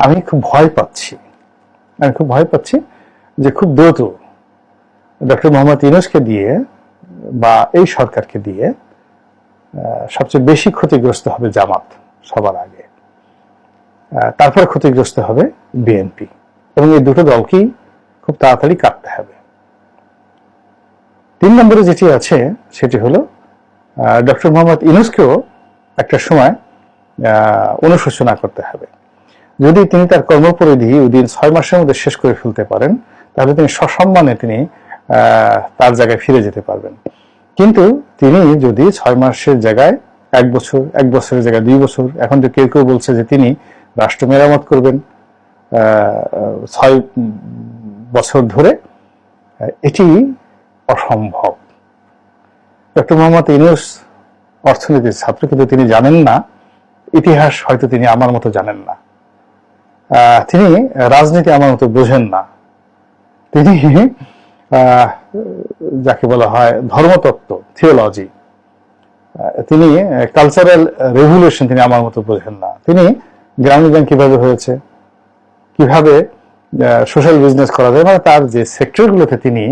আমি খুব ভয় পাচ্ছি। আমি খুব ভয় পাচ্ছি যে খুব দ্রুত ডক্টর মোহাম্মদ ইউনুসকে দিয়ে বা এই সরকারকে দিয়ে সবচেয়ে বেশি ক্ষতিগ্রস্ত হবে জামাত সবার আগে। তারপরে ক্ষতিগ্রস্ত হবে বিএনপি। এবং এই দুটো দলকেই খুব তাড়াতাড়ি কাটতে হবে। তিন নম্বরে যেটি আছে, সেটি হলো ডক্টর মোহাম্মদ ইউনুসকেও একটা সময় অনুশোচনা করতে হবে। যদি তিনি তার কর্মপরিধি ওদিন ছয় মাসের মধ্যে শেষ করে ফেলতে পারেন, তাহলে তিনি সসম্মানে তিনি তার জায়গায় ফিরে যেতে পারবেন। কিন্তু তিনি যদি ছয় মাসের জায়গায় এক বছর, এক বছরের জায়গায় দুই বছর, এখন তো কেউ কেউ বলছে যে তিনি রাষ্ট্র মেরামত করবেন ছয় বছর ধরে, এটি অসম্ভব। ডক্টর মোহাম্মদ ইউনুস অর্থনীতির ছাত্র, কিন্তু তিনি জানেন না, ইতিহাস হয়তো তিনি আমার মতো জানেন না। তিনি রাজনীতি আমার মতো বোঝেন না। তিনি যাকে বলা হয় ধর্মতত্ত্ব থিওলজি তিনি কালচারাল রেভলিউশন তিনি আমার মতো বোঝেন না। তিনি গ্রামীণ ব্যাংক কীভাবে হয়েছে, কীভাবে সোশ্যাল বিজনেস করা যায় মানে তার যে সেক্টরগুলোতে তিনি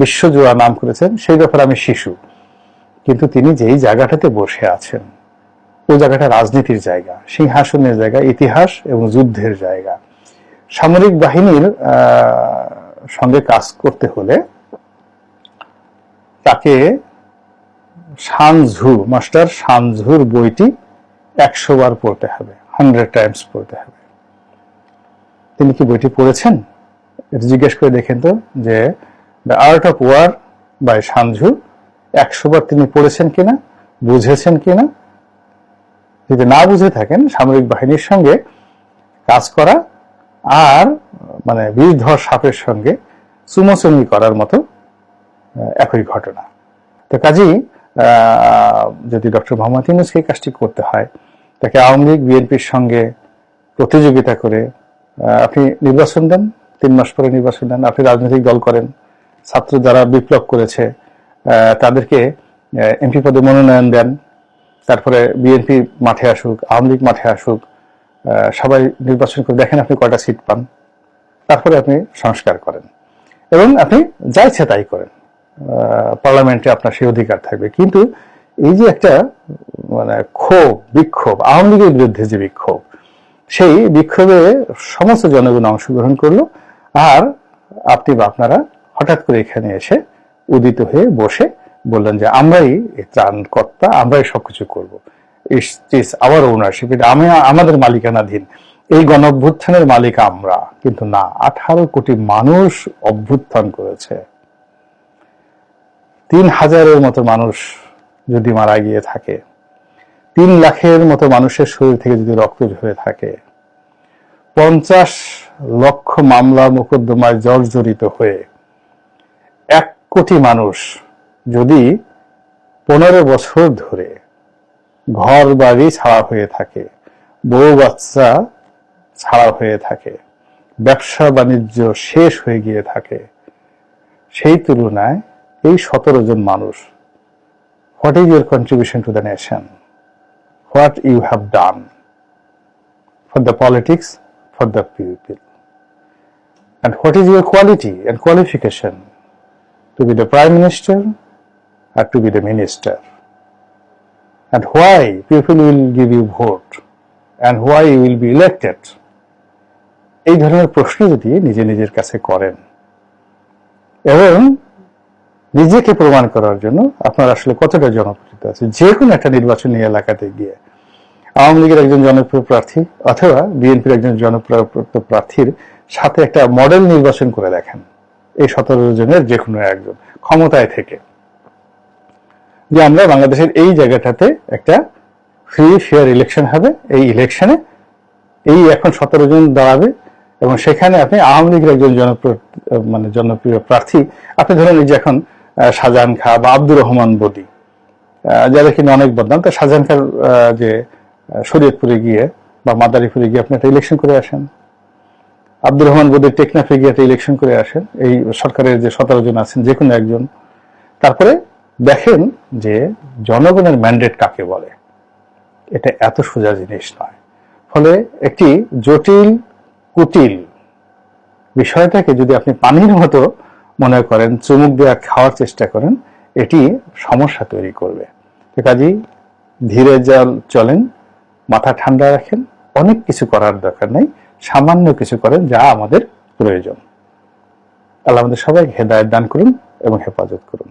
বিশ্বজোড়া নাম করেছেন, সেই ব্যাপারে আমি শিশু। কিন্তু তিনি যেই জায়গাটাতে বসে আছেন ওই জায়গাটা রাজনীতির জায়গা, সিংহাসনের জায়গা, ইতিহাস এবং যুদ্ধের জায়গা। সামরিক বাহিনীর সঙ্গে কাজ করতে হলে তাকে সানঝু, মাস্টার সানঝুর বইটি একশো বার পড়তে হবে, হান্ড্রেড টাইমস পড়তে হবে। তিনি কি বইটি পড়েছেন? এটা জিজ্ঞেস করে দেখেন তো, যে the art of war by Sun Tzu একশো বার তিনি পড়েছেন কিনা, বুঝেছেন কিনা যদি না বুঝে থাকেন সামরিক বাহিনীর সঙ্গে কাজ করা আর মানে বিষধর সাপের সঙ্গে চুমোচুমি করার মতো একই ঘটনা। তো কাজেই যদি ডক্টর মোহাম্মদ ইউনুসকে কাজটি করতে হয়, তাকে আওয়ামী লীগ, বিএনপির সঙ্গে প্রতিযোগিতা করে আপনি নির্বাচন দেন, তিন মাস পরে নির্বাচন দেন, আপনি রাজনৈতিক দল করেন, ছাত্র যারা বিপ্লব করেছে তাদেরকে এমপি পদে মনোনয়ন দেন তারপরে বিএনপি মাঠে আসুক, আওয়ামী লীগ মাঠে আসুক সবাই নির্বাচন করে দেখেন আপনি কয়টা সিট পান। তারপরে আপনি সংস্কার করেন। এবং আপনি যা ইচ্ছে তাই করেন। পার্লামেন্টে আপনার সেই অধিকার থাকবে। কিন্তু এই যে একটা মানে ক্ষোভ, বিক্ষোভ, আওয়ামী লীগের বিরুদ্ধে যে বিক্ষোভ, সেই বিক্ষোভে সমস্ত জনগণ অংশগ্রহণ করল। আর আপনি বা আপনারা হঠাৎ করে এখানে এসে উদিত হয়ে বসে বললেন যে, আমরাই ত্রাণকর্তা, আমরাই সবকিছু করব। ইস আওয়ার ওনারশিপ এটা আমি, আমাদের মালিকানাধীন। এই গণ অভ্যুত্থানের মালিক আমরা, কিন্তু না, আঠারো কোটি মানুষ অভ্যুত্থান করেছে। তিন হাজারের মতো মানুষ যদি মারা গিয়ে থাকে, তিন লাখের মতো মানুষের শরীর থেকে যদি রক্ত ঝরে থাকে, পঞ্চাশ লক্ষ মামলা মোকদ্দমায় জর্জরিত হয়ে এক কোটি মানুষ যদি পনেরো বছর ধরে ঘর বাড়ি ছাড়া হয়ে থাকে, বউ বাচ্চা ছাড়া হয়ে থাকে, ব্যবসা বাণিজ্য শেষ হয়ে গিয়ে থাকে, সেই তুলনায় এই সতেরো জন মানুষ what is your contribution to the nation what you have done for the politics for the people and what is your quality and qualification to be the prime minister or to be the minister. And why people will give you vote and why you will be elected? এই ধরনের প্রশ্ন যদি নিজে নিজের কাছে করেন, এবং নিজেকে প্রমাণ করার জন্য আপনার আসলে কতটা জনপ্রিয়তা আছে? যে কোনো একটা নির্বাচনী এলাকাতে গিয়ে আওয়ামী লীগের একজন জনপ্রিয় প্রার্থী অথবা বিএনপির একজন জনপ্রিয় প্রার্থীর সাথে একটা মডেল নির্বাচন করে দেখেন। এই সতেরো জনের যে কোনো একজন ক্ষমতায় থেকে। যে আমরা বাংলাদেশের এই জায়গাটাতে একটা ফ্রি ফেয়ার ইলেকশন হবে। এই ইলেকশনে এই এখন সতেরো জন দাঁড়াবে এবং সেখানে আপনি আওয়ামী লীগের একজন জনপ্রিয় মানে জনপ্রিয় প্রার্থী, আপনি ধরেন এই যে এখন শাহজাহান খা বা আব্দুর রহমান বদি যাদের কিনা অনেক বদনাম। তো শাহজাহান খার যে শরীয়তপুরে গিয়ে বা মাদারীপুরে গিয়ে আপনি একটা ইলেকশন করে আসেন। আব্দুর রহমান বদির টেকনাফে গিয়ে একটা ইলেকশন করে আসেন। এই সরকারের যে সতেরো জন আছেন যে কোনো একজন। তারপরে দেখেন যে জনগণের ম্যান্ডেট কাকে বলে? এটা এত সোজা জিনিস নয়। ফলে একটি জটিল, কুটিল বিষয়টাকে যদি আপনি পানির মতো মনে করেন, চুমুক দেওয়া খাওয়ার চেষ্টা করেন, এটি সমস্যা তৈরি করবে। তো কাজেই ধীরে জল চলেন, মাথা ঠান্ডা রাখেন, অনেক কিছু করার দরকার নেই, সামান্য কিছু করেন যা আমাদের প্রয়োজন। আল্লাহ আমাদের সবাই হেদায়ত দান করুন এবং হেফাজত করুন।